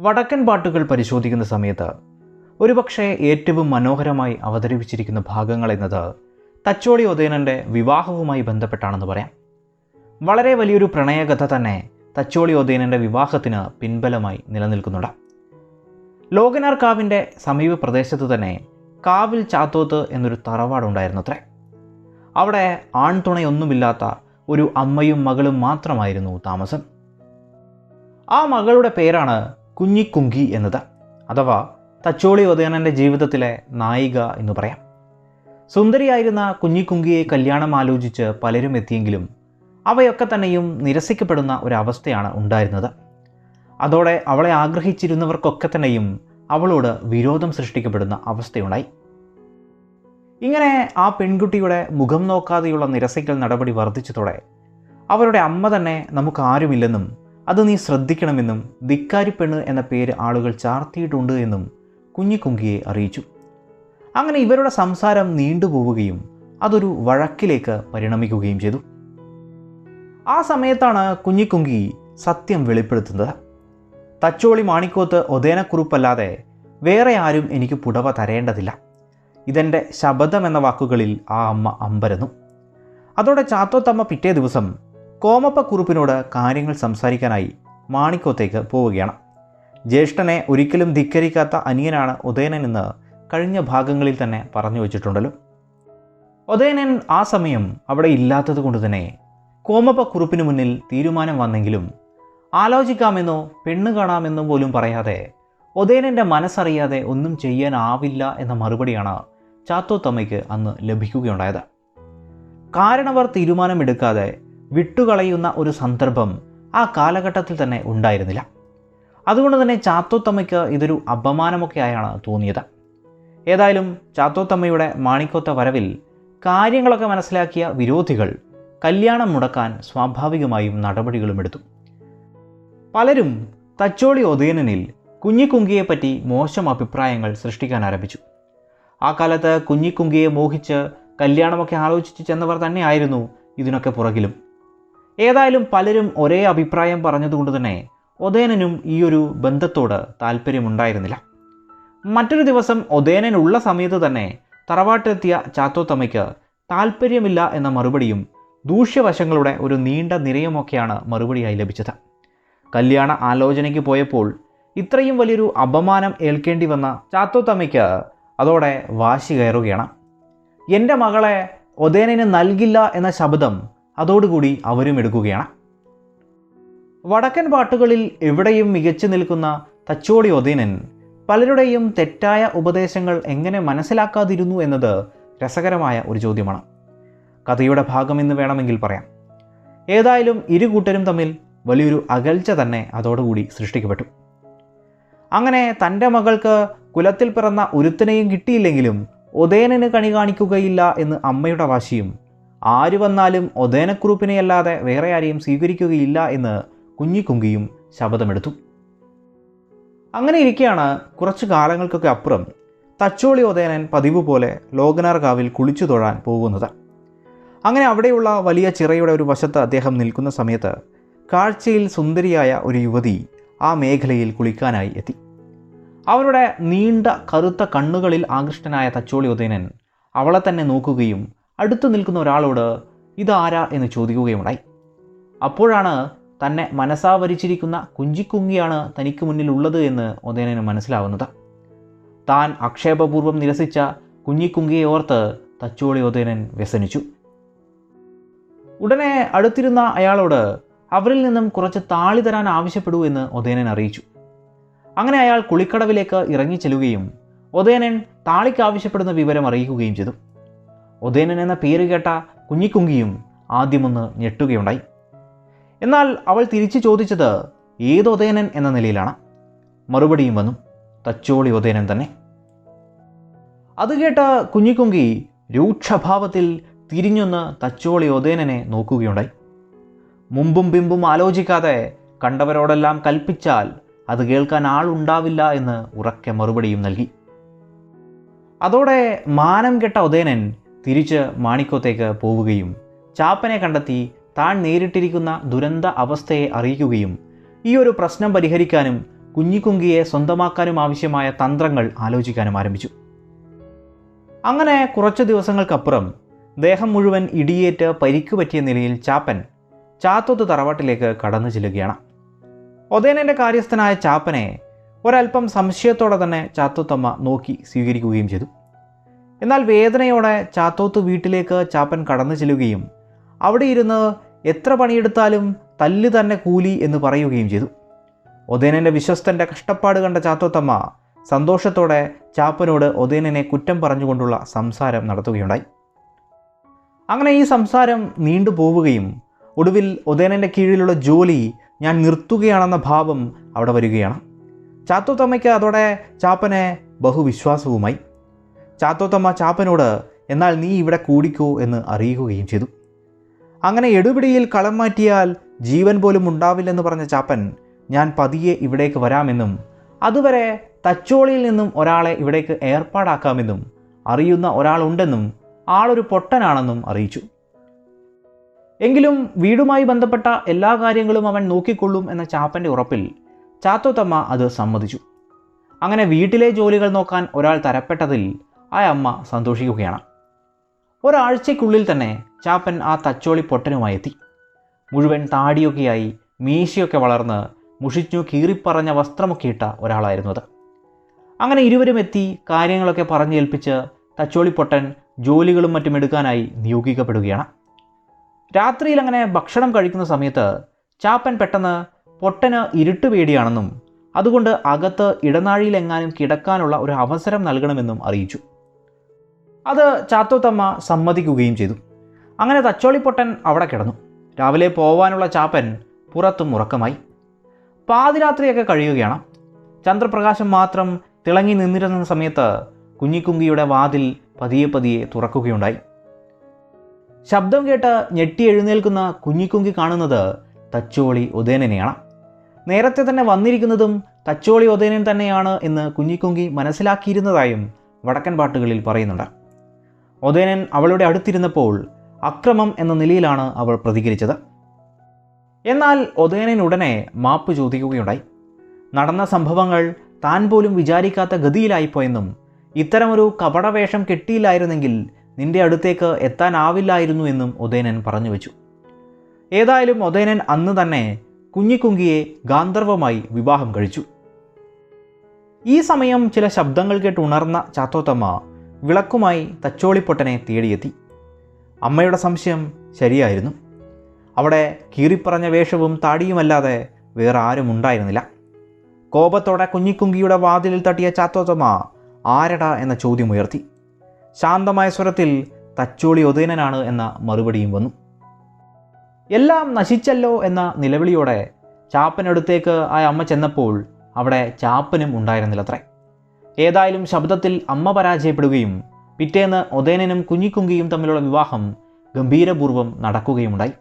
വടക്കൻ പാട്ടുകൾ പരിശോധിക്കുന്ന സമയത്ത് ഒരുപക്ഷെ ഏറ്റവും മനോഹരമായി അവതരിപ്പിച്ചിരിക്കുന്ന ഭാഗങ്ങൾ എന്നത് തച്ചോളി ഉദയനന്റെ വിവാഹവുമായി ബന്ധപ്പെട്ടാണെന്ന് പറയാം. വളരെ വലിയൊരു പ്രണയകഥ തന്നെ തച്ചോളി ഉദയനന്റെ വിവാഹത്തിന് പിൻബലമായി നിലനിൽക്കുന്നുണ്ട്. ലോകനാർ കാവിന്റെ സമീപ പ്രദേശത്ത് തന്നെ കാവിൽ ചാത്തോത്ത് എന്നൊരു തറവാടുണ്ടായിരുന്നത്രേ. അവിടെ ആൺതുണയൊന്നുമില്ലാത്ത ഒരു അമ്മയും മകളും മാത്രമായിരുന്നു താമസം. ആ മകളുടെ പേരാണ് കുഞ്ഞിക്കുങ്കി എന്നത്. അഥവാ തച്ചോളി ഉദയനന്റെ ജീവിതത്തിലെ നായിക എന്ന് പറയാം. സുന്ദരിയായിരുന്ന കുഞ്ഞിക്കുങ്കിയെ കല്യാണം ആലോചിച്ച് പലരും എത്തിയെങ്കിലും അവയൊക്കെ തന്നെയും നിരസിക്കപ്പെടുന്ന ഒരവസ്ഥയാണ് ഉണ്ടായിരുന്നത്. അതോടെ അവളെ ആഗ്രഹിച്ചിരുന്നവർക്കൊക്കെ തന്നെയും അവളോട് വിരോധം സൃഷ്ടിക്കപ്പെടുന്ന അവസ്ഥയുണ്ടായി. ഇങ്ങനെ ആ പെൺകുട്ടിയുടെ മുഖം നോക്കാതെയുള്ള നിരസിക്കൽ നടപടി വർദ്ധിച്ചതോടെ അവരുടെ അമ്മ തന്നെ നമുക്ക് ആരുമില്ലെന്നും അത് നീ ശ്രദ്ധിക്കണമെന്നും ധിക്കാരിപ്പെണ്ണ് എന്ന പേര് ആളുകൾ ചാർത്തിയിട്ടുണ്ട് എന്നും കുഞ്ഞിക്കുങ്കിയെ അറിയിച്ചു. അങ്ങനെ ഇവരുടെ സംസാരം നീണ്ടുപോവുകയും അതൊരു വഴക്കിലേക്ക് പരിണമിക്കുകയും ചെയ്തു. ആ സമയത്താണ് കുഞ്ഞിക്കുങ്കി സത്യം വെളിപ്പെടുത്തുന്നത്. തച്ചോളി മാണിക്കോത്ത് ഒതേനക്കുറിപ്പല്ലാതെ വേറെ ആരും എനിക്ക് പുടവ തരേണ്ടതില്ല. ഇതെന്റെ ശബദം എന്ന വാക്കുകളിൽ ആ അമ്മ അമ്പരന്നു. അതോടെ ചാത്തോത്തമ്മ പിറ്റേ ദിവസം കോമപ്പക്കുറുപ്പിനോട് കാര്യങ്ങൾ സംസാരിക്കാനായി മാണിക്കോത്തേക്ക് പോവുകയാണ്. ജ്യേഷ്ഠനെ ഒരിക്കലും ധിക്കരിക്കാത്ത അനിയനാണ് ഉദയനനെന്ന് കഴിഞ്ഞ ഭാഗങ്ങളിൽ തന്നെ പറഞ്ഞു വച്ചിട്ടുണ്ടല്ലോ. ഉദയനൻ ആ സമയം അവിടെ ഇല്ലാത്തത് കൊണ്ട് തന്നെ കോമപ്പ കുറുപ്പിന് മുന്നിൽ തീരുമാനം വന്നെങ്കിലും ആലോചിക്കാമെന്നോ പെണ്ണ് കാണാമെന്നോ പോലും പറയാതെ ഉദയനന്റെ മനസ്സറിയാതെ ഒന്നും ചെയ്യാനാവില്ല എന്ന മറുപടിയാണ് ചാത്തോത്തമ്മയ്ക്ക് അന്ന് ലഭിക്കുകയുണ്ടായത്. കാരണവർ തീരുമാനമെടുക്കാതെ വിട്ടുകളയുന്ന ഒരു സന്ദർഭം ആ കാലഘട്ടത്തിൽ തന്നെ ഉണ്ടായിരുന്നില്ല. അതുകൊണ്ട് തന്നെ ചാത്തോത്തമ്മയ്ക്ക് ഇതൊരു അപമാനമൊക്കെ ആയാണ് തോന്നിയത്. ഏതായാലും ചാത്തോത്തമ്മയുടെ മാണിക്കോത്ത വരവിൽ കാര്യങ്ങളൊക്കെ മനസ്സിലാക്കിയ വിരോധികൾ കല്യാണം മുടക്കാൻ സ്വാഭാവികമായും നടപടികളും എടുത്തു. പലരും തച്ചോളി ഒതേനനിൽ കുഞ്ഞിക്കുങ്കിയെപ്പറ്റി മോശം അഭിപ്രായങ്ങൾ സൃഷ്ടിക്കാൻ ആരംഭിച്ചു. ആ കാലത്ത് കുഞ്ഞിക്കുങ്കിയെ മോഹിച്ച് കല്യാണമൊക്കെ ആലോചിച്ച് ചെന്നവർ തന്നെയായിരുന്നു ഇതിനൊക്കെ പുറകിലും. ഏതായാലും പലരും ഒരേ അഭിപ്രായം പറഞ്ഞതുകൊണ്ട് തന്നെ ഒതേനനും ഈ ഒരു ബന്ധത്തോട് താല്പര്യമുണ്ടായിരുന്നില്ല മറ്റൊരു ദിവസം ഒതേനനുള്ള സമയത്ത് തന്നെ തറവാട്ടിലെത്തിയ ചാത്തോത്തമ്മയ്ക്ക് താല്പര്യമില്ല എന്ന മറുപടിയും ദൂഷ്യവശങ്ങളുടെ ഒരു നീണ്ട നിരയുമൊക്കെയാണ് മറുപടിയായി ലഭിച്ചത്. കല്യാണ ആലോചനയ്ക്ക് പോയപ്പോൾ ഇത്രയും വലിയൊരു അപമാനം ഏൽക്കേണ്ടി വന്ന ചാത്തോത്തമ്മയ്ക്ക് അതോടെ വാശി കയറുകയാണ്. എന്റെ മകളെ ഒതേനന് നൽകില്ല എന്ന ശബ്ദം അതോടുകൂടി അവരും എടുക്കുകയാണ്. വടക്കൻ പാട്ടുകളിൽ എവിടെയും മികച്ചു നിൽക്കുന്ന തച്ചോടി ഒതീനൻ പലരുടെയും തെറ്റായ ഉപദേശങ്ങൾ എങ്ങനെ മനസ്സിലാക്കാതിരുന്നു എന്നത് രസകരമായ ഒരു ചോദ്യമാണ്. കഥയുടെ ഭാഗമെന്ന് വേണമെങ്കിൽ പറയാം. ഏതായാലും ഇരു കൂട്ടരും തമ്മിൽ വലിയൊരു അകൽച്ച തന്നെ അതോടുകൂടി സൃഷ്ടിക്കപ്പെട്ടു. അങ്ങനെ തന്റെ മകൾക്ക് കുലത്തിൽ പിറന്ന ഒരുത്തനെയും കിട്ടിയില്ലെങ്കിലും ഒതേനന് കണി കാണിക്കുകയില്ല എന്ന് അമ്മയുടെ വാശിയും ആര് വന്നാലും ഒതേനക്കുറുപ്പിനെയല്ലാതെ വേറെ ആരെയും സ്വീകരിക്കുകയില്ല എന്ന് കുഞ്ഞിക്കുങ്കിയും ശപഥമെടുത്തു. അങ്ങനെ ഇരിക്കെയാണ് കുറച്ച് കാലങ്ങൾക്കൊക്കെ അപ്പുറം തച്ചോളി ഒതേനൻ പതിവ് പോലെ ലോകനാർ കാവിൽ കുളിച്ചു തൊഴാൻ പോകുന്നത്. അങ്ങനെ അവിടെയുള്ള വലിയ ചിറയുടെ ഒരു വശത്ത് അദ്ദേഹം നിൽക്കുന്ന സമയത്ത് കാഴ്ചയിൽ സുന്ദരിയായ ഒരു യുവതി ആ മേഖലയിൽ കുളിക്കാനായി എത്തി. അവരുടെ നീണ്ട കറുത്ത കണ്ണുകളിൽ ആകൃഷ്ടനായ തച്ചോളി ഉദയനൻ അവളെ തന്നെ നോക്കുകയും അടുത്തു നിൽക്കുന്ന ഒരാളോട് ഇതാരാ എന്ന് ചോദിക്കുകയുണ്ടായി അപ്പോഴാണ് തന്നെ മനസ്സാവരിച്ചിരിക്കുന്ന കുഞ്ചിക്കുങ്ങിയാണ് തനിക്ക് മുന്നിലുള്ളത് എന്ന് ഉദയനന് മനസ്സിലാവുന്നത്. താൻ ആക്ഷേപപൂർവം നിരസിച്ച കുഞ്ഞിക്കുങ്കിയെ ഓർത്ത് തച്ചോളി ഉദയനൻ വ്യസനിച്ചു. ഉടനെ അടുത്തിരുന്ന അയാളോട് അവരിൽ നിന്നും കുറച്ച് താളി തരാൻ ആവശ്യപ്പെടൂ എന്ന് ഉദയനൻ അറിയിച്ചു. അങ്ങനെ അയാൾ കുളിക്കടവിലേക്ക് ഇറങ്ങി ചെല്ലുകയും ഉദയനൻ താളിക്ക് ആവശ്യപ്പെടുന്ന വിവരം അറിയിക്കുകയും ചെയ്തു. ഉദയനൻ എന്ന പേര് കേട്ട കുഞ്ഞിക്കുങ്കിയും ആദ്യമൊന്ന് ഞെട്ടുകയുണ്ടായി. എന്നാൽ അവൾ തിരിച്ചു ചോദിച്ചത് ഏത് ഉദയനൻ എന്ന നിലയിലാണ്. മറുപടിയും വന്നു തച്ചോളി ഉദയനൻ തന്നെ. അത് കേട്ട കുഞ്ഞിക്കുങ്കി രൂക്ഷഭാവത്തിൽ തിരിഞ്ഞൊന്ന് തച്ചോളി ഉദയനനെ നോക്കുകയുണ്ടായി. മുമ്പും പിമ്പും ആലോചിക്കാതെ കണ്ടവരോടെല്ലാം കൽപ്പിച്ചാൽ അത് കേൾക്കാൻ ആളുണ്ടാവില്ല എന്ന് ഉറക്കെ മറുപടിയും നൽകി. അതോടെ മാനം കെട്ട ഉദയനൻ തിരിച്ച് മാണിക്കോത്തേക്ക് പോവുകയും ചാപ്പനെ കണ്ടെത്തി താൻ നേരിട്ടിരിക്കുന്ന ദുരന്ത അവസ്ഥയെ അറിയിക്കുകയും ഈ ഒരു പ്രശ്നം പരിഹരിക്കാനും കുഞ്ഞിക്കുങ്കിയെ സ്വന്തമാക്കാനും ആവശ്യമായ തന്ത്രങ്ങൾ ആലോചിക്കാനും ആരംഭിച്ചു. അങ്ങനെ കുറച്ച് ദിവസങ്ങൾക്കപ്പുറം ദേഹം മുഴുവൻ ഇടിയേറ്റ് പരിക്കു പറ്റിയ നിലയിൽ ചാപ്പൻ ചാത്തോത്ത് തറവാട്ടിലേക്ക് കടന്നു ചെല്ലുകയാണ്. ഒതേനന്റെ കാര്യസ്ഥനായ ചാപ്പനെ ഒരല്പം സംശയത്തോടെ തന്നെ ചാത്തോത്തമ്മ നോക്കി സ്വീകരിക്കുകയും ചെയ്തു. എന്നാൽ വേദനയോടെ ചാത്തോത്ത് വീട്ടിലേക്ക് ചാപ്പൻ കടന്നു ചെല്ലുകയും അവിടെ ഇരുന്ന് എത്ര പണിയെടുത്താലും തല്ല് തന്നെ കൂലി എന്ന് പറയുകയും ചെയ്തു. ഒതേനന്റെ വിശ്വസ്തന്റെ കഷ്ടപ്പാട് കണ്ട ചാത്തോത്തമ്മ സന്തോഷത്തോടെ ചാപ്പനോട് ഒതേനനെ കുറ്റം പറഞ്ഞുകൊണ്ടുള്ള സംസാരം നടത്തുകയുണ്ടായി. അങ്ങനെ ഈ സംസാരം നീണ്ടുപോവുകയും ഒടുവിൽ ഒതേനന്റെ കീഴിലുള്ള ജോലി ഞാൻ നിർത്തുകയാണെന്ന ഭാവം അവിടെ വരികയാണ്. ചാത്തോത്തമ്മയ്ക്ക് അതോടെ ചാപ്പനെ ബഹുവിശ്വാസവുമായി. ചാത്തോത്തമ്മ ചാപ്പനോട് എന്നാൽ നീ ഇവിടെ കൂടിക്കോ എന്ന് അറിയിക്കുകയും ചെയ്തു. അങ്ങനെ എടുപിടിയിൽ കളം മാറ്റിയാൽ ജീവൻ പോലും ഉണ്ടാവില്ലെന്ന് പറഞ്ഞ ചാപ്പൻ ഞാൻ പതിയെ ഇവിടേക്ക് വരാമെന്നും അതുവരെ തച്ചോളിയിൽ നിന്നും ഒരാളെ ഇവിടേക്ക് ഏർപ്പാടാക്കാമെന്നും അറിയുന്ന ഒരാളുണ്ടെന്നും ആളൊരു പൊട്ടനാണെന്നും അറിയിച്ചു. എങ്കിലും വീടുമായി ബന്ധപ്പെട്ട എല്ലാ കാര്യങ്ങളും അവൻ നോക്കിക്കൊള്ളും എന്ന ചാപ്പന്റെ ഉറപ്പിൽ ചാത്തോത്തമ്മ അത് സമ്മതിച്ചു. അങ്ങനെ വീട്ടിലെ ജോലികൾ നോക്കാൻ ഒരാൾ തരപ്പെട്ടതിൽ ആ അമ്മ സന്തോഷിക്കുകയാണ്. ഒരാഴ്ചയ്ക്കുള്ളിൽ തന്നെ ചാപ്പൻ ആ തച്ചോളി പൊട്ടനുമായി എത്തി. മുഴുവൻ താടിയൊക്കെയായി മീശയൊക്കെ വളർന്ന് മുഷിച്ചു കീറിപ്പറഞ്ഞ വസ്ത്രമൊക്കെ ഇട്ട ഒരാളായിരുന്നു അത്. അങ്ങനെ ഇരുവരും എത്തി കാര്യങ്ങളൊക്കെ പറഞ്ഞേൽപ്പിച്ച് തച്ചോളിപ്പൊട്ടൻ ജോലികളും മറ്റും എടുക്കാനായി നിയോഗിക്കപ്പെടുകയാണ്. രാത്രിയിൽ അങ്ങനെ ഭക്ഷണം കഴിക്കുന്ന സമയത്ത് ചാപ്പൻ പെട്ടെന്ന് പൊട്ടന് ഇരുട്ട് പേടിയാണെന്നും അതുകൊണ്ട് അകത്ത് ഇടനാഴിയിലെങ്ങാനും കിടക്കാനുള്ള ഒരു അവസരം നൽകണമെന്നും അറിയിച്ചു. അത് ചാത്തോത്തമ്മ സമ്മതിക്കുകയും ചെയ്തു. അങ്ങനെ തച്ചോളിപ്പൊട്ടൻ അവിടെ കിടന്നു. രാവിലെ പോവാനുള്ള ചാപ്പൻ പുറത്തും ഉറക്കമായി. പാതിരാത്രിയൊക്കെ കഴിയുകയാണ്. ചന്ദ്രപ്രകാശം മാത്രം തിളങ്ങി നിന്നിരുന്ന സമയത്ത് കുഞ്ഞിക്കുങ്കിയുടെ വാതിൽ പതിയെ പതിയെ തുറക്കുകയുണ്ടായി. ശബ്ദം കേട്ട് ഞെട്ടി എഴുന്നേൽക്കുന്ന കുഞ്ഞിക്കുങ്കി കാണുന്നത് തച്ചോളി ഉദയനനെയാണ്. നേരത്തെ തന്നെ വന്നിരിക്കുന്നതും തച്ചോളി ഉദയനൻ തന്നെയാണ് എന്ന് കുഞ്ഞിക്കുങ്കി മനസ്സിലാക്കിയിരുന്നതായും വടക്കൻ പാട്ടുകളിൽ പറയുന്നുണ്ട്. ഉദയനൻ അവളുടെ അടുത്തിരുന്നപ്പോൾ അക്രമം എന്ന നിലയിലാണ് അവൾ പ്രതികരിച്ചത്. എന്നാൽ ഉദയനൻ ഉടനെ മാപ്പ് ചോദിക്കുകയുണ്ടായി. നടന്ന സംഭവങ്ങൾ താൻ പോലും വിചാരിക്കാത്ത ഗതിയിലായിപ്പോയെന്നും ഇത്തരമൊരു കപടവേഷം കെട്ടിയില്ലായിരുന്നെങ്കിൽ നിന്റെ അടുത്തേക്ക് എത്താനാവില്ലായിരുന്നു എന്നും ഉദയനൻ പറഞ്ഞു വെച്ചു. ഏതായാലും ഉദയനൻ അന്ന് തന്നെ കുഞ്ഞിക്കുങ്കിയെ ഗാന്ധർവമായി വിവാഹം കഴിച്ചു. ഈ സമയം ചില ശബ്ദങ്ങൾ കേട്ട് ഉണർന്ന ചാത്തോത്തമ്മ വിളക്കുമായി തച്ചോളിപ്പൊട്ടനെ തേടിയെത്തി. അമ്മയുടെ സംശയം ശരിയായിരുന്നു. അവിടെ കീറിപ്പറഞ്ഞ വേഷവും താടിയുമല്ലാതെ വേറെ ആരും ഉണ്ടായിരുന്നില്ല. കോപത്തോടെ കുഞ്ഞിക്കുങ്കിയുടെ വാതിലിൽ തട്ടിയ ചാത്തോത്തമ്മ ആരടാ എന്ന ചോദ്യം ഉയർത്തി ശാന്തമായ സ്വരത്തിൽ തച്ചോളി ഒതേനനാണ് എന്ന മറുപടിയും വന്നു. എല്ലാം നശിച്ചല്ലോ എന്ന നിലവിളിയോടെ ചാപ്പനടുത്തേക്ക് ആ അമ്മ ചെന്നപ്പോൾ അവിടെ ചാപ്പനും ഉണ്ടായിരുന്നില്ലത്രേ. ഏതായാലും ശബ്ദത്തിൽ അമ്മ പരാജയപ്പെടുകയും പിറ്റേന്ന് ഒതേനനും കുഞ്ഞിക്കുങ്കിയും തമ്മിലുള്ള വിവാഹം ഗംഭീരപൂർവം നടക്കുകയുണ്ടായി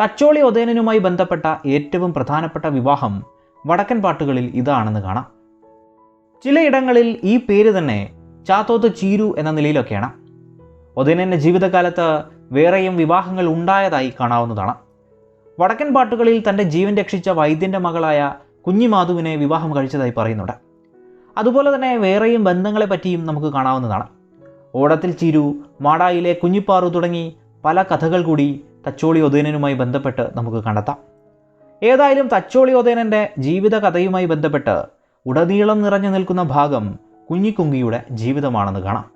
തച്ചോളി ഒതേനനുമായി ബന്ധപ്പെട്ട ഏറ്റവും പ്രധാനപ്പെട്ട വിവാഹം വടക്കൻ പാട്ടുകളിൽ ഇതാണെന്ന് കാണാം. ചിലയിടങ്ങളിൽ ഈ പേര് തന്നെ ചാത്തോത്ത് ചീരു എന്ന നിലയിലൊക്കെയാണ്. ഒതേനന്റെ ജീവിതകാലത്ത് വേറെയും വിവാഹങ്ങൾ ഉണ്ടായതായി കാണാവുന്നതാണ്. വടക്കൻ പാട്ടുകളിൽ തന്റെ ജീവൻ രക്ഷിച്ച വൈദ്യന്റെ മകളായ കുഞ്ഞിമാധുവിനെ വിവാഹം കഴിച്ചതായി പറയുന്നുണ്ട്. അതുപോലെ തന്നെ വേറെയും ബന്ധങ്ങളെ പറ്റിയും നമുക്ക് കാണാവുന്നതാണ്. ഓടത്തിൽ ചിരു മാടായിലെ കുഞ്ഞിപ്പാറു തുടങ്ങി പല കഥകൾ കൂടി തച്ചോളി ഉദയനനുമായി ബന്ധപ്പെട്ട് നമുക്ക് കണ്ടെത്താം. ഏതായാലും തച്ചോളി ഉദയനന്റെ ജീവിത കഥയുമായി ബന്ധപ്പെട്ട് ഉടനീളം നിറഞ്ഞു നിൽക്കുന്ന ഭാഗം കുഞ്ഞിക്കുങ്കിയുടെ ജീവിതമാണെന്ന് കാണാം.